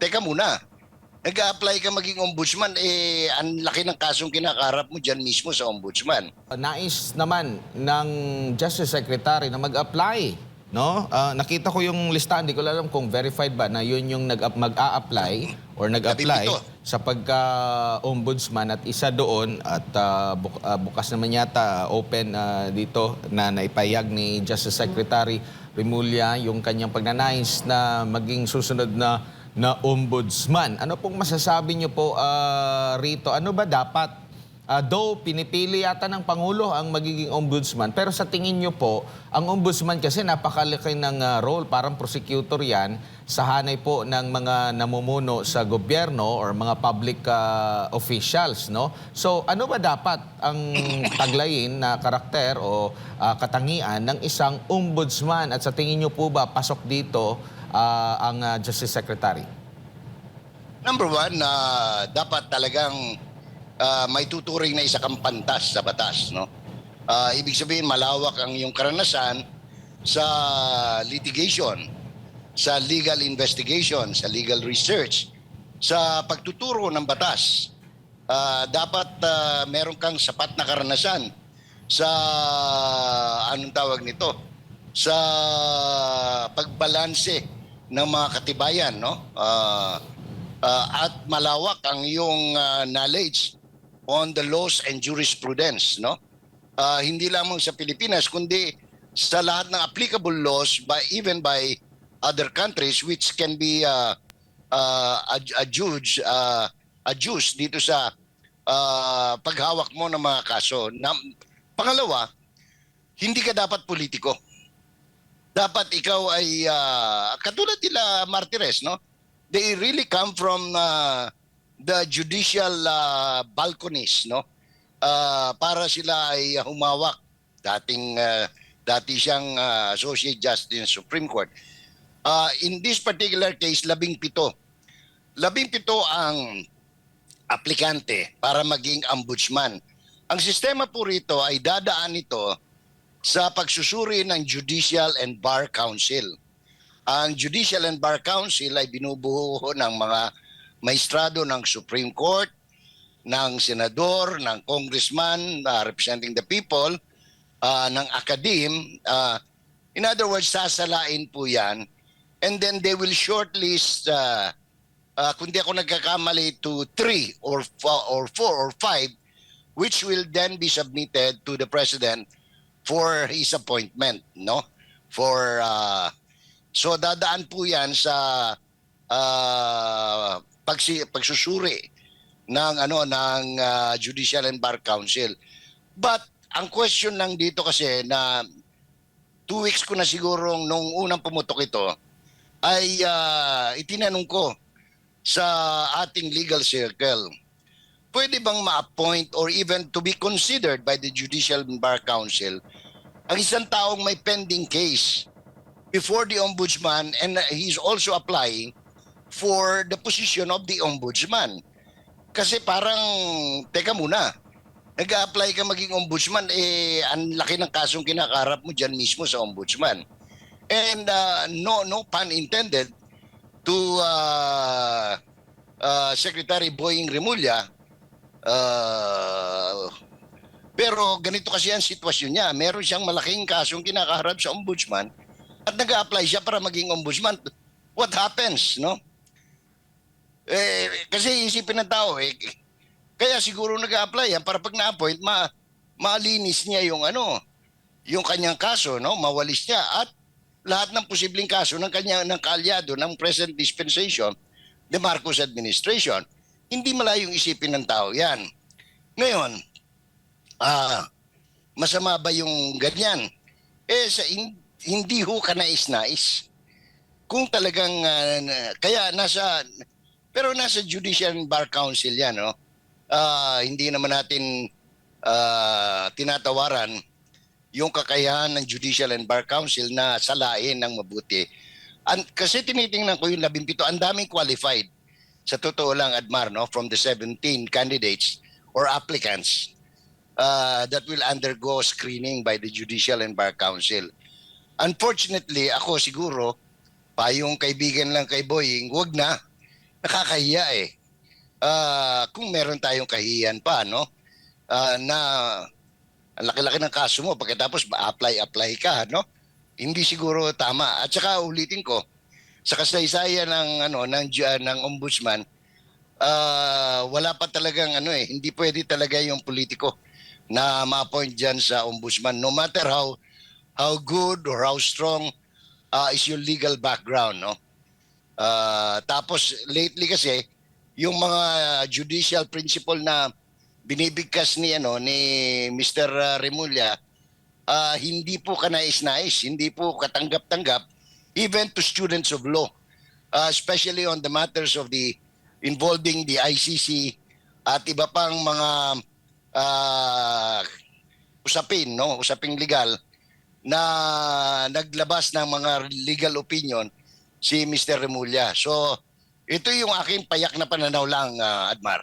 teka muna, nag-a-apply ka maging ombudsman, eh, ang laki ng kasong kinakaharap mo dyan mismo sa ombudsman. Nais naman ng Justice Secretary na mag-apply. No? Ah, nakita ko yung listahan, hindi ko alam kung verified ba na yun yung nag mag-a-apply or nag-apply sa pagka-ombudsman at isa doon at ah, buk- ah, bukas naman yata open ah, dito na naipayag ni Justice Secretary Remulla yung kanyang pagnanais na maging susunod na na ombudsman. Ano pong masasabi niyo po ah, rito? Ano ba dapat Ah, though pinipili yata ng Pangulo ang magiging ombudsman, pero sa tingin nyo po, ang ombudsman kasi napakalaki ng ah, role, parang prosecutor yan, sa hanay po ng mga namumuno sa gobyerno or mga public ah, officials. No? So ano ba dapat ang taglayin na karakter o ah, katangian ng isang ombudsman? At sa tingin nyo po ba, pasok dito ah, ang ah, Justice Secretary? Number one, na dapat talagang ah, may tuturing na isa kang pantas sa batas. No? Ah, ibig sabihin, malawak ang iyong karanasan sa litigation, sa legal investigation, sa legal research, sa pagtuturo ng batas. Ah, dapat ah, meron kang sapat na karanasan sa anong tawag nito sa pagbalanse ng mga katibayan no Ah, ah, at malawak ang iyong ah, knowledge on the laws and jurisprudence no Ah, hindi lamang sa Pilipinas kundi sa lahat ng applicable laws by even by other countries which can be uh, uh, adjudged uh, adjust dito sa ah, paghawak mo ng mga kaso. Na, pangalawa, hindi ka dapat politiko. Dapat ikaw ay ah, katulad nila Martires, no? They really come from ah, the judicial ah, balconies, no? Ah, para sila ay humawak. Dating ah, dati siyang ah, associate justice ng Supreme Court. Ah, in this particular case, labing pito. Labing pito ang aplikante para maging ombudsman. Ang sistema po rito ay dadaan ito sa pagsusuri ng Judicial and Bar Council. Ang Judicial and Bar Council ay binubuo ng mga maestrado ng Supreme Court, ng senador, ng congressman uh, representing the people, uh, ng academe. Uh, in other words, sasalain po yan. And then they will shortlist uh, uh, kung ako nagkakamali, to three or or four or five, which will then be submitted to the president for his appointment, no? For uh, so dadaan po 'yan sa uh, pagsi, pagsusuri ng ano ng uh, Judicial and Bar Council. But ang question lang dito kasi na two weeks ko na siguro nung unang pumutok ito ay uh, itinanong ko sa ating legal circle, pwede bang ma-appoint or even to be considered by the Judicial Bar Council ang isang taong may pending case before the ombudsman and he's also applying for the position of the ombudsman. Kasi parang, teka muna, nag-a-apply ka maging ombudsman, eh, ang laki ng kasong kinakaharap mo dyan mismo sa ombudsman. And uh, no, no pun intended, to uh, uh, Secretary Boying Remulla. Uh, pero ganito kasi ang sitwasyon niya. Meron siyang malaking kasong kinakaharap sa ombudsman at nag-apply siya para maging ombudsman. What happens, no? Eh, kasi isipin ng tao, eh, kaya siguro nag-apply yan para pag na-appoint, ma malinis niya yung ano, yung kanyang kaso, no? Mawalis niya at lahat ng posibleng kaso ng kanya ng kaalyado ng present dispensation, the Marcos administration. Hindi malayong isipin ng tao 'yan. Ngayon, ah masama ba yung ganyan? Eh sa hin- hindi ho ka nais-nais. Kung talagang na- kaya nasa pero nasa Judicial and Bar Council 'yan, no? Ah, hindi naman natin ah, tinatawaran yung kakayahan ng Judicial and Bar Council na salain ng mabuti. An, kasi tinitingnan ko yung 17, ang daming qualified. Sa totoo lang, Admar, no, from the 17 candidates or applicants uh, that will undergo screening by the Judicial and Bar Council. Unfortunately, ako siguro, pa yung kaibigan lang kay Boying, wag na. nakakahiya eh. Ah, kung meron tayong kahiyan pa, no? Ah, na ang laki-laki ng kaso mo pagkatapos ma-apply-apply ka, no? Hindi siguro tama. At saka ulitin ko, sa kasaysayan ng ano ng Ju- ng ombudsman, ah, wala pa talagang ano eh, hindi pwede talaga yung politiko na ma-appoint diyan sa ombudsman no matter how how good or how strong ah, is your legal background, no? Ah, tapos lately kasi yung mga judicial principle na binibigkas ni ano ni Mr. Remulla ah, hindi po kanais-nais, hindi po katanggap-tanggap even to students of law, Ah, especially on the matters of the involving the ICC at iba pang mga ah, usapin, no, usaping legal na naglabas ng mga legal opinion si Mr. Remulla. So, ito yung aking payak na pananaw lang, ah, Admar.